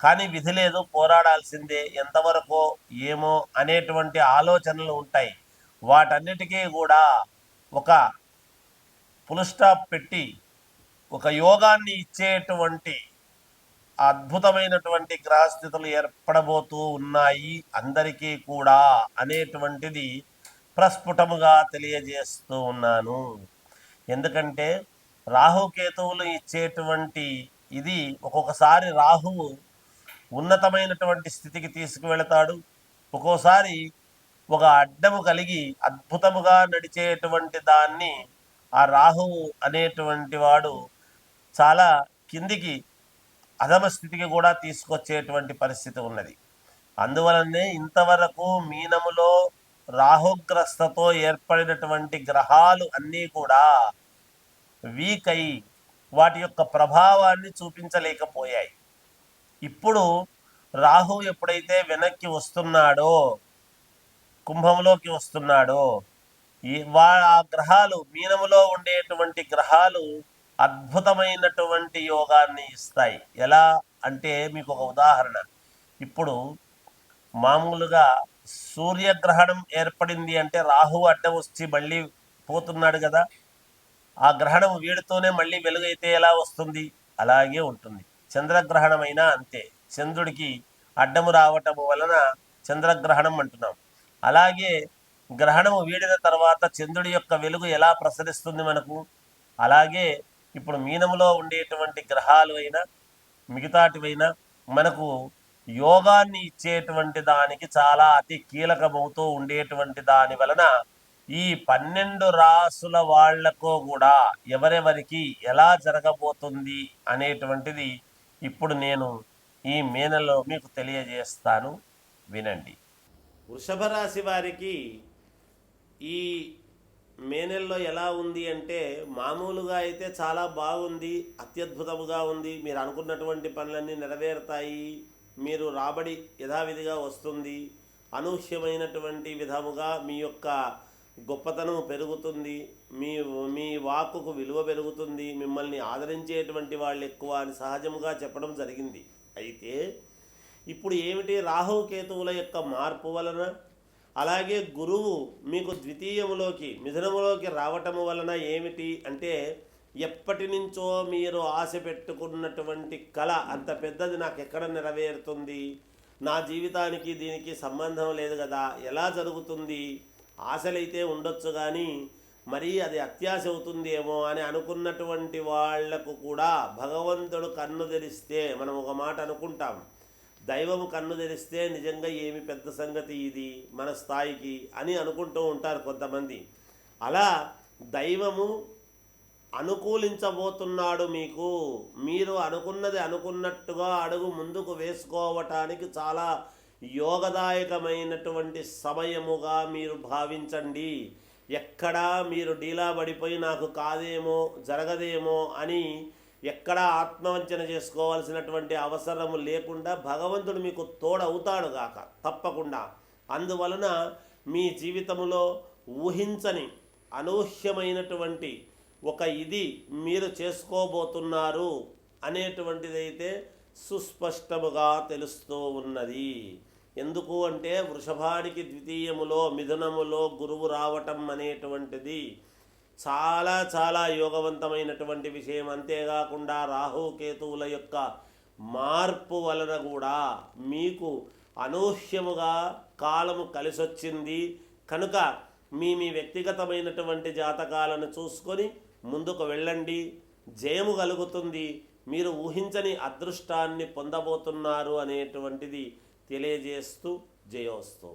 కానీ విధి లేదు పోరాడాల్సిందే ఎంతవరకు ఏమో అనేటువంటి ఆలోచనలు ఉంటాయి. వాటన్నిటికీ కూడా ఒక పులుస్టాప్ పెట్టి ఒక యోగాన్ని ఇచ్చేటువంటి అద్భుతమైనటువంటి గ్రహస్థితులు ఏర్పడబోతూ ఉన్నాయి అందరికీ కూడా అనేటువంటిది ప్రస్ఫుటముగా తెలియజేస్తూ ఉన్నాను. ఎందుకంటే రాహుకేతువులు ఇచ్చేటువంటి ఇది ఒక్కొక్కసారి రాహువు ఉన్నతమైనటువంటి స్థితికి తీసుకువెళతాడు. ఒక్కోసారి ఒక అడ్డము కలిగి అద్భుతముగా నడిచేటువంటి దాన్ని ఆ రాహువు అనేటువంటి వాడు చాలా కిందికి అధమ స్థితికి కూడా తీసుకొచ్చేటువంటి పరిస్థితి ఉన్నది. అందువలనే ఇంతవరకు మీనములో రాహుగ్రస్తతో ఏర్పడినటువంటి గ్రహాలు అన్నీ కూడా వీక్ అయి వాటి యొక్క ప్రభావాన్ని చూపించలేకపోయాయి. ఇప్పుడు రాహు ఎప్పుడైతే వెనక్కి వస్తున్నాడో కుంభంలోకి వస్తున్నాడో ఈ వా ఆ గ్రహాలు మీనములో ఉండేటువంటి గ్రహాలు అద్భుతమైనటువంటి యోగాన్ని ఇస్తాయి. ఎలా అంటే మీకు ఒక ఉదాహరణ. ఇప్పుడు మామూలుగా సూర్యగ్రహణం ఏర్పడింది అంటే రాహు అడ్డం వచ్చి మళ్ళీ పోతున్నాడు కదా. ఆ గ్రహణం వీడితోనే మళ్ళీ వెలుగైతే ఎలా వస్తుంది? అలాగే ఉంటుంది. చంద్రగ్రహణం అయినా అంతే. చంద్రుడికి అడ్డము రావటము వలన చంద్రగ్రహణం అంటున్నాం. అలాగే గ్రహణము వీడిన తర్వాత చంద్రుడి యొక్క వెలుగు ఎలా ప్రసరిస్తుంది మనకు? అలాగే ఇప్పుడు మీనములో ఉండేటువంటి గ్రహాలు అయినా మిగతాటివైనా మనకు యోగాన్ని ఇచ్చేటువంటి దానికి చాలా అతి కీలకమవుతూ ఉండేటువంటి దాని వలన ఈ పన్నెండు రాసుల వాళ్ళకు కూడా ఎవరెవరికి ఎలా జరగబోతుంది అనేటువంటిది ఇప్పుడు నేను ఈ మేనలో మీకు తెలియజేస్తాను. వినండి. వృషభ రాశి వారికి ఈ మే నెలలో ఎలా ఉంది అంటే మామూలుగా అయితే చాలా బాగుంది అత్యద్భుతముగా ఉంది. మీరు అనుకున్నటువంటి పనులన్నీ నెరవేరుతాయి. మీరు రాబడి యథావిధిగా వస్తుంది. అనూహ్యమైనటువంటి విధముగా మీ యొక్క గొప్పతనం పెరుగుతుంది మీ మీ వాక్కుకు విలువ పెరుగుతుంది మిమ్మల్ని ఆదరించేటువంటి వాళ్ళు ఎక్కువ అని సహజముగా చెప్పడం జరిగింది. అయితే ఇప్పుడు ఏమిటి రాహు కేతువుల యొక్క మార్పు వలన? అలాగే గురువు మీకు ద్వితీయములోకి మిథునములోకి రావటం వలన ఏమిటి అంటే ఎప్పటి నుంచో మీరు ఆశ పెట్టుకున్నటువంటి కళ అంత పెద్దది నాకు ఎక్కడ నెరవేరుతుంది? నా జీవితానికి దీనికి సంబంధం లేదు కదా ఎలా జరుగుతుంది? ఆశలైతే ఉండొచ్చు కానీ మరీ అది అత్యాశ అవుతుందేమో అని అనుకున్నటువంటి వాళ్ళకు కూడా భగవంతుడు కన్ను తెరిస్తే మనం ఒక మాట అనుకుంటాం. దైవము కన్ను తెరిస్తే నిజంగా ఏమి పెద్ద సంగతి ఇది? మన స్థాయికి అని అనుకుంటూ ఉంటారు కొంతమంది. అలా దైవము అనుకూలించబోతున్నాడు మీకు. మీరు అనుకున్నది అనుకున్నట్టుగా అడుగు ముందుకు వేసుకోవటానికి చాలా యోగదాయకమైనటువంటి సమయముగా మీరు భావించండి. ఎక్కడా మీరు డీలా పడిపోయి నాకు కాదేమో జరగదేమో అని ఎక్కడా ఆత్మవంచన చేసుకోవాల్సినటువంటి అవసరము లేకుండా భగవంతుడు మీకు తోడవుతాడు గాక తప్పకుండా. అందువలన మీ జీవితంలో ఊహించని అనూహ్యమైనటువంటి ఒక ఇది మీరు చేసుకోబోతున్నారు అనేటువంటిదైతే సుస్పష్టముగా తెలుస్తూ ఉన్నది. ఎందుకు అంటే వృషభానికి ద్వితీయములో మిథునములో గురువు రావటం అనేటువంటిది చాలా చాలా యోగవంతమైనటువంటి విషయం. అంతేకాకుండా రాహుకేతువుల యొక్క మార్పు వలన కూడా మీకు అనూహ్యముగా కాలము కలిసొచ్చింది. కనుక మీ మీ వ్యక్తిగతమైనటువంటి జాతకాలను చూసుకొని ముందుకు వెళ్ళండి. జయము కలుగుతుంది. మీరు ఊహించని అదృష్టాన్ని పొందబోతున్నారు అనేటువంటిది తెలియజేస్తూ జయోస్తు.